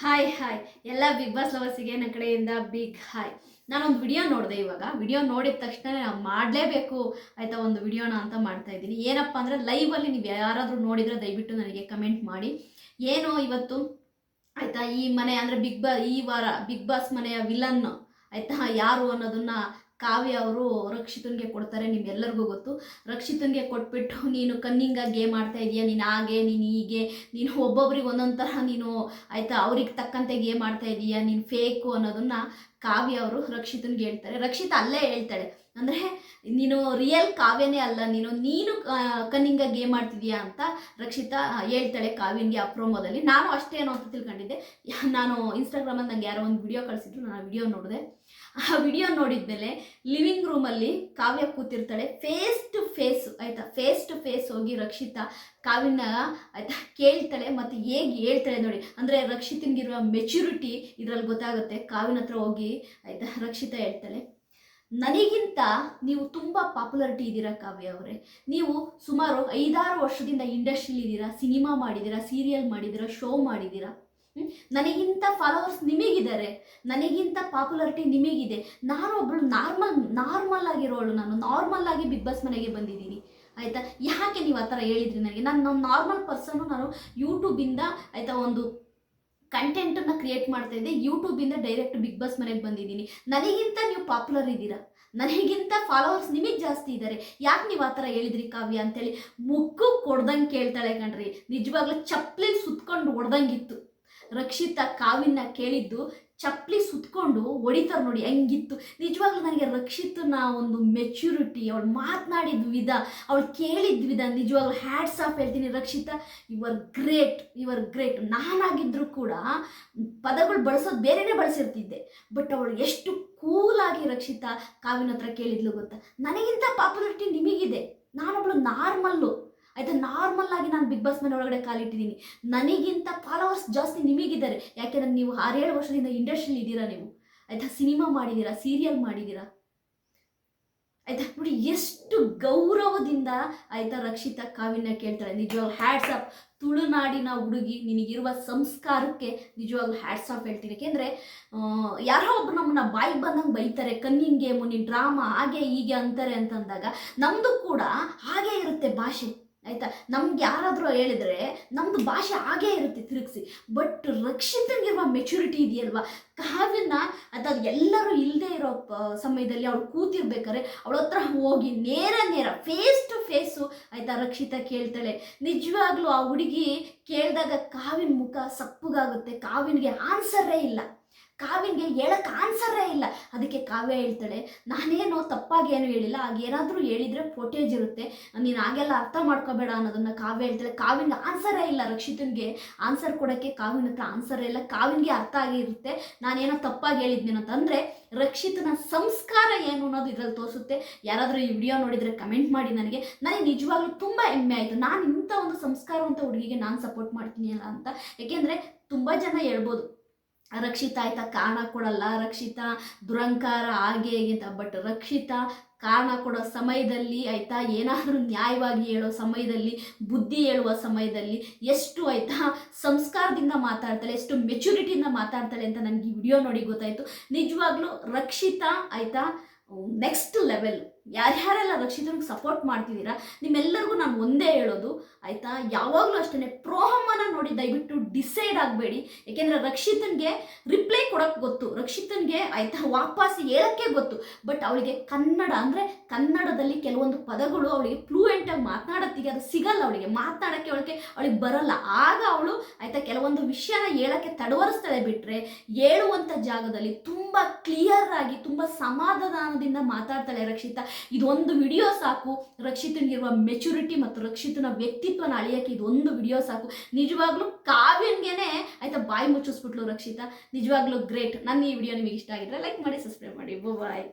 Hi hi ಎಲ್ಲ big boss ಲವರ್ಸಿಗೆ ನನ್ನ ಕಡೆಯಿಂದ ಬಿಗ್ ಹಾಯ್ ನಾನೊಂದು ವಿಡಿಯೋ ನೋಡಿದೆ ಇವಾಗ. ವಿಡಿಯೋ ನೋಡಿದ ತಕ್ಷಣ ನಾನು ಮಾಡಲೇಬೇಕು ಆಯಿತಾ ಒಂದು ವಿಡಿಯೋನ ಅಂತ ಮಾಡ್ತಾ ಇದ್ದೀನಿ. ಏನಪ್ಪ ಅಂದರೆ ಲೈವಲ್ಲಿ ನೀವು ಯಾರಾದರೂ ನೋಡಿದರೆ ದಯವಿಟ್ಟು ನನಗೆ ಕಮೆಂಟ್ ಮಾಡಿ. ಏನು ಇವತ್ತು? ಆಯಿತಾ ಈ ಮನೆ ಅಂದರೆ ಬಿಗ್ ಬಾ ಈ ವಾರ ಬಿಗ್ ಬಾಸ್ ಮನೆಯ ವಿಲನ್ ಆಯಿತಾ ಯಾರು ಅನ್ನೋದನ್ನ ಕಾವ್ಯ ಅವರು ರಕ್ಷಿತನ್ಗೆ ಕೊಡ್ತಾರೆ ನಿಮ್ಗೆಲ್ಲರಿಗೂ ಗೊತ್ತು. ರಕ್ಷಿತನ್ಗೆ ಕೊಟ್ಬಿಟ್ಟು ನೀನು ಕನ್ನಿಂಗ ಗೇಮ್ ಆಡ್ತಾ ಇದೀಯ? ನೀನು ಹಾಗೆ, ನೀನು ಹೀಗೆ, ನೀನು ಒಬ್ಬೊಬ್ರಿಗೆ ಒಂದೊಂದು ತರಹ ನೀನು ಆಯಿತಾ ಅವ್ರಿಗೆ ತಕ್ಕಂತೆ ಗೇಮ್ ಆಡ್ತಾ ಇದೀಯ? ನೀನು ಫೇಕು ಅನ್ನೋದನ್ನ ಕಾವ್ಯ ಅವರು ರಕ್ಷಿತನ್ಗೆ ಹೇಳ್ತಾರೆ. ರಕ್ಷಿತ ಅಲ್ಲೇ ಹೇಳ್ತಾಳೆ. ಅಂದರೆ ನೀನು ರಿಯಲ್ ಕಾವ್ಯನೇ ಅಲ್ಲ, ನೀನು ನೀನು ಕನ್ನಿಂಗ ಗೇಮ್ ಮಾಡ್ತಿದೀಯಾ ಅಂತ ರಕ್ಷಿತಾ ಹೇಳ್ತಾಳೆ ಕಾವ್ಯನ್ಗೆ ಆ ಪ್ರೋಮೋದಲ್ಲಿ ನಾನು ಅಷ್ಟೇನೋ ಅಂತ ತಿಳ್ಕೊಂಡಿದ್ದೆ. ನಾನು ಇನ್ಸ್ಟಾಗ್ರಾಮಲ್ಲಿ ನಂಗೆ ಯಾರೋ ಒಂದು ವಿಡಿಯೋ ಕಳಿಸಿದ್ರು, ನಾನು ವಿಡಿಯೋ ನೋಡಿದೆ. ಆ ವಿಡಿಯೋ ನೋಡಿದ್ಮೇಲೆ ಲಿವಿಂಗ್ ರೂಮಲ್ಲಿ ಕಾವ್ಯ ಕೂತಿರ್ತಾಳೆ ಫೇಸ್ ಟು ಫೇಸ್ ಆಯಿತಾ? ಫೇಸ್ ಟು ಫೇಸ್ ಹೋಗಿ ರಕ್ಷಿತಾ ಕಾವ್ಯನ, ಆಯಿತಾ, ಕೇಳ್ತಾಳೆ ಮತ್ತು ಹೇಗೆ ಹೇಳ್ತಾಳೆ ನೋಡಿ. ಅಂದರೆ ರಕ್ಷಿತನಿಗಿರುವ ಮೆಚುರಿಟಿ ಇದರಲ್ಲಿ ಗೊತ್ತಾಗುತ್ತೆ. ಕಾವಿನ ಹತ್ರ ಹೋಗಿ, ಆಯಿತಾ, ರಕ್ಷಿತಾ ಹೇಳ್ತಾಳೆ. ನನಗಿಂತ ನೀವು ತುಂಬ ಪಾಪ್ಯುಲಾರಿಟಿ ಇದ್ದೀರಾ ಕಾವ್ಯ ಅವರೇ. ನೀವು ಸುಮಾರು ಐದಾರು ವರ್ಷದಿಂದ ಇಂಡಸ್ಟ್ರಿಲಿ ಇದ್ದೀರಾ ಸಿನಿಮಾ ಮಾಡಿದ್ದೀರಾ ಸೀರಿಯಲ್ ಮಾಡಿದ್ದೀರಾ ಶೋ ಮಾಡಿದ್ದೀರಾ? ನನಗಿಂತ ಫಾಲೋವರ್ಸ್ ನಿಮಗಿದ್ದಾರೆ. ನನಗಿಂತ ಪಾಪ್ಯುಲಾರಿಟಿ ನಿಮಗಿದೆ. ನಾನು ಒಬ್ಬಳು ನಾರ್ಮಲ್ ನಾರ್ಮಲ್ ಆಗಿರೋಳು ನಾನು. ನಾರ್ಮಲ್ ಆಗಿ ಬಿಗ್ ಬಾಸ್ ಮನೆಗೆ ಬಂದಿದ್ದೀನಿ. ಆಯಿತಾ? ಯಾಕೆ ನೀವು ಆ ಥರ ಹೇಳಿದ್ರಿ ನನಗೆ? ನಾನು ನಾರ್ಮಲ್ ಪರ್ಸನ್ನು ನಾನು ಯೂಟ್ಯೂಬಿಂದ ಆಯಿತಾ ಒಂದು ಕಂಟೆಂಟನ್ನು ಕ್ರಿಯೇಟ್ ಮಾಡ್ತಾ ಇದ್ದೆ ಯೂಟ್ಯೂಬಿಂದ ಡೈರೆಕ್ಟ್ ಬಿಗ್ ಬಾಸ್ ಮನೆಗೆ ಬಂದಿದ್ದೀನಿ. ನನಗಿಂತ ನೀವು ಪಾಪ್ಯುಲರ್ ಇದ್ದೀರಾ? ನನಗಿಂತ ಫಾಲೋವರ್ಸ್ ನಿಮಗೆ ಜಾಸ್ತಿ ಇದ್ದಾರೆ ಯಾಕೆ ನೀವು ಆ ಥರ ಹೇಳಿದ್ರಿ ಕಾವ್ಯ ಅಂತೇಳಿ ಮುಕ್ಕು ಕೊಡ್ದಂಗೆ ಕೇಳ್ತಾಳೆ ಕಣ್ರಿ. ನಿಜವಾಗ್ಲೂ ಚಪ್ಪಲಿ ಸುತ್ಕೊಂಡು ಹೊಡ್ದಂಗಿತ್ತು ರಕ್ಷಿತಾ ಕಾವಿನ ಕೇಳಿದ್ದು ಚಪ್ಪಲಿ ಸುತ್ಕೊಂಡು ಹೊಡಿತಾರೆ ನೋಡಿ, ಹೆಂಗಿತ್ತು. ನಿಜವಾಗ್ಲೂ ನನಗೆ ರಕ್ಷಿತನ ಒಂದು ಮೆಚ್ಯೂರಿಟಿ ಅವಳು ಮಾತನಾಡಿದ ವಿಧ, ಅವಳು ಕೇಳಿದ ವಿಧ, ನಿಜವಾಗ್ಲೂ ಹ್ಯಾಡ್ಸ್ ಆಫ್ ಹೇಳ್ತೀನಿ Rakshita. You are great you are great ನಾನಾಗಿದ್ದರೂ ಕೂಡ ಪದಗಳು ಬಳಸೋದು ಬೇರೆಯೇ ಬಳಸಿರ್ತಿದ್ದೆ. ಬಟ್ ಅವಳು ಎಷ್ಟು ಕೂಲಾಗಿ ರಕ್ಷಿತ, ಕಾವಿನ ಹತ್ರ ಕೇಳಿದ್ಲು ಗೊತ್ತಾ? ನನಗಿಂತ ಪಾಪ್ಯುಲಾರಿಟಿ ನಿಮಗಿದೆ. ನಾನೊಬ್ಳು ನಾರ್ಮಲ್ಲು ಆಯ್ತಾ ನಾರ್ಮಲ್ ಆಗಿ ನಾನು ಬಿಗ್ ಬಾಸ್ ಮನೆ ಒಳಗಡೆ ಕಾಲಿಟ್ಟಿದ್ದೀನಿ. ನನಗಿಂತ ಫಾಲೋವರ್ಸ್ ಜಾಸ್ತಿ ನಿಮಗಿದ್ದಾರೆ. ಯಾಕೆಂದ್ರೆ ನೀವು ಆರೇಳು ವರ್ಷದಿಂದ ಇಂಡಸ್ಟ್ರಿಯಲ್ಲಿ ಇದ್ದೀರಾ ನೀವು. ಆಯ್ತಾ? ಸಿನಿಮಾ ಮಾಡಿದ್ದೀರಾ ಸೀರಿಯಲ್ ಮಾಡಿದ್ದೀರಾ ಆಯ್ತಾ? ನೋಡಿ ಎಷ್ಟು ಗೌರವದಿಂದ ಆಯ್ತಾ ರಕ್ಷಿತಾ ಕಾವಿನ ಕೇಳ್ತಾಳೆ. ನಿಜವಾಗ್ಲೂ ಹ್ಯಾಟ್ಸ್ ಆಫ್ ತುಳುನಾಡಿನ ಹುಡುಗಿ ನಿನಗಿರುವ ಸಂಸ್ಕಾರಕ್ಕೆ ನಿಜವಾಗ್ಲೂ ಹ್ಯಾಟ್ಸ್ ಆಫ್ ಹೇಳ್ತೀನಿ. ಯಾಕೆಂದರೆ ಯಾರೋ ಒಬ್ರು ನಮ್ಮನ್ನ ಬಾಯಿಗೆ ಬಂದಂಗೆ ಬೈತಾರೆ. ಕನ್ನಿಂಗ್ ಗೇಮು ಡ್ರಾಮಾ ಹಾಗೆ ಹೀಗೆ ಅಂತಾರೆ ಅಂತಂದಾಗ ನಮ್ದು ಕೂಡ ಹಾಗೆ ಇರುತ್ತೆ ಭಾಷೆ. ಆಯ್ತಾ? ನಮ್ಗೆ ಯಾರಾದರೂ ಹೇಳಿದ್ರೆ ನಮ್ಮದು ಭಾಷೆ ಹಾಗೇ ಇರುತ್ತೆ ತಿರುಗಿಸಿ. ಬಟ್ ರಕ್ಷಿತನಿರುವ ಮೆಚುರಿಟಿ ಇದೆಯಲ್ವಾ? ಕಾವ್ಯನ ಅಥವಾ ಎಲ್ಲರೂ ಇಲ್ಲದೆ ಇರೋ ಸಮಯದಲ್ಲಿ ಅವಳು ಕೂತಿರ್ಬೇಕಾದ್ರೆ ಅವಳ ಹತ್ರ ಹೋಗಿ ನೇರ ನೇರ ಫೇಸ್ ಟು ಫೇಸು ಆಯ್ತಾ ರಕ್ಷಿತ ಕೇಳ್ತಾಳೆ. ನಿಜವಾಗ್ಲೂ ಆ ಹುಡುಗಿ ಕೇಳಿದಾಗ ಕಾವಿನ ಮುಖ ಸಪ್ಪಗಾಗುತ್ತೆ ಕಾವಿನಿಗೆ ಆನ್ಸರೇ ಇಲ್ಲ. ಕಾವ್ಯನಿಗೆ ಹೇಳಕ್ಕೆ ಆನ್ಸರೇ ಇಲ್ಲ. ಅದಕ್ಕೆ ಕಾವ್ಯ ಹೇಳ್ತಾಳೆ, ನಾನೇನೋ ತಪ್ಪಾಗಿ ಏನು ಹೇಳಿಲ್ಲ ಹಾಗೇನಾದರೂ ಹೇಳಿದರೆ ಫೋಟೇಜ್ ಇರುತ್ತೆ. ನೀನು ಹಾಗೆಲ್ಲ ಅರ್ಥ ಮಾಡ್ಕೋಬೇಡ ಅನ್ನೋದನ್ನ ಕಾವ್ಯ ಹೇಳ್ತಾಳೆ. ಕಾವ್ಯನಿಗೆ ಆನ್ಸರೇ ಇಲ್ಲ ರಕ್ಷಿತನ್ಗೆ. ಆನ್ಸರ್ ಕೊಡೋಕ್ಕೆ ಕಾವ್ಯನ ಹತ್ರ ಆನ್ಸರೇ ಇಲ್ಲ. ಕಾವ್ಯನಿಗೆ ಅರ್ಥ ಆಗಿರುತ್ತೆ. ನಾನೇನೋ ತಪ್ಪಾಗಿ ಹೇಳಿದ್ನೇನೋ ಅಂತಂದರೆ ರಕ್ಷಿತನ ಸಂಸ್ಕಾರ ಏನು ಅನ್ನೋದು ಇದರಲ್ಲಿ ತೋರಿಸುತ್ತೆ. ಯಾರಾದರೂ ಈ ವಿಡಿಯೋ ನೋಡಿದರೆ ಕಮೆಂಟ್ ಮಾಡಿ ನನಗೆ. ನನಗೆ ನಿಜವಾಗ್ಲೂ ತುಂಬ ಹೆಮ್ಮೆ ಆಯಿತು. ನಾನು ಇಂಥ ಒಂದು ಸಂಸ್ಕಾರವಂತ ಹುಡುಗಿಗೆ ನಾನು ಸಪೋರ್ಟ್ ಮಾಡ್ತೀನಿ ಅಂತ. ಯಾಕೆಂದರೆ ತುಂಬ ಜನ ಹೇಳ್ಬೋದು ರಕ್ಷಿತಾ ಆಯ್ತಾ? ಕಾರಣ ಕೊಡಲ್ಲ. ರಕ್ಷಿತಾ, ದುರಂಕಾರ ಹಾಗೆ ಹೀಗೆ ಅಂತ. ಬಟ್ ರಕ್ಷಿತಾ, ಕಾರಣ ಕೊಡೋ ಸಮಯದಲ್ಲಿ ಆಯ್ತಾ? ಏನಾದರೂ ನ್ಯಾಯವಾಗಿ ಹೇಳೋ ಸಮಯದಲ್ಲಿ, ಬುದ್ಧಿ ಹೇಳುವ ಸಮಯದಲ್ಲಿ ಎಷ್ಟು ಆಯ್ತಾ? ಸಂಸ್ಕಾರದಿಂದ ಮಾತಾಡ್ತಾಳೆ, ಎಷ್ಟು ಮೆಚುರಿಟಿಯಿಂದ ಮಾತಾಡ್ತಾಳೆ ಅಂತ ನನಗೆ ಈ ವಿಡಿಯೋ ನೋಡಿ ಗೊತ್ತಾಯಿತು. ನಿಜವಾಗ್ಲೂ ರಕ್ಷಿತಾ ಆಯ್ತಾ? ನೆಕ್ಸ್ಟ್ ಲೆವೆಲ್ ಯಾರ್ಯಾರೆಲ್ಲ ರಕ್ಷಿತನಿಗೆ ಸಪೋರ್ಟ್ ಮಾಡ್ತಿದ್ದೀರಾ, ನಿಮ್ಮೆಲ್ಲರಿಗೂ ನಾನು ಒಂದೇ ಹೇಳೋದು, ಆಯಿತಾ? ಯಾವಾಗಲೂ ಅಷ್ಟೇ ಪ್ರೋಹಮ್ಮನ ನೋಡಿ ದಯವಿಟ್ಟು ಡಿಸೈಡ್ ಆಗಬೇಡಿ. ಏಕೆಂದರೆ ರಕ್ಷಿತನ್ಗೆ ರಿಪ್ಲೈ ಕೊಡೋಕ್ಕೆ ಗೊತ್ತು. ರಕ್ಷಿತನ್ಗೆ, ಆಯಿತಾ ವಾಪಸ್ ಹೇಳೋಕ್ಕೆ ಗೊತ್ತು. ಬಟ್ ಅವಳಿಗೆ ಕನ್ನಡ ಅಂದರೆ ಕನ್ನಡದಲ್ಲಿ ಕೆಲವೊಂದು ಪದಗಳು ಅವಳಿಗೆ ಫ್ಲೂಯೆಂಟಾಗಿ ಮಾತನಾಡೋತ್ತಿಗೆ ಅದು ಸಿಗಲ್ಲ ಅವಳಿಗೆ. ಮಾತನಾಡೋಕ್ಕೆ ಅವಳಿಗೆ ಅವಳಿಗೆ ಬರಲ್ಲ. ಆಗ ಅವಳು, ಆಯಿತಾ, ಕೆಲವೊಂದು ವಿಷಯನ ಹೇಳೋಕ್ಕೆ ತಡವರಿಸ್ತಾಳೆ ಬಿಟ್ಟರೆ ಹೇಳುವಂಥ ಜಾಗದಲ್ಲಿ ತುಂಬ ಕ್ಲಿಯರ್ ಆಗಿ, ತುಂಬ ಸಮಾಧಾನದಿಂದ ಮಾತಾಡ್ತಾಳೆ ರಕ್ಷಿತಾ. ಇದೊಂದು ವಿಡಿಯೋ ಸಾಕು. ರಕ್ಷಿತನಿಗಿರುವ ಮೆಚುರಿಟಿ ಮತ್ತು ರಕ್ಷಿತನ ವ್ಯಕ್ತಿತ್ವನ ಅಳಿಯೋಕ್ಕೆ ಇದೊಂದು ವಿಡಿಯೋ ಸಾಕು. ನಿಜವಾಗ್ಲೂ ಕಾವ್ಯನ್ಗೆನೆ ಆಯ್ತಾ ಬಾಯಿ ಮುಚ್ಚಿಸ್ಬಿಟ್ಲು ರಕ್ಷಿತಾ. ನಿಜವಾಗ್ಲೂ ಗ್ರೇಟ್ ನನ್ನ ಈ ವಿಡಿಯೋ ನಿಮಗೆ ಇಷ್ಟ ಆಗಿದ್ರೆ ಲೈಕ್ ಮಾಡಿ ಸಬ್ಸ್ಕ್ರೈಬ್ ಮಾಡಿ. ಬಾಯ್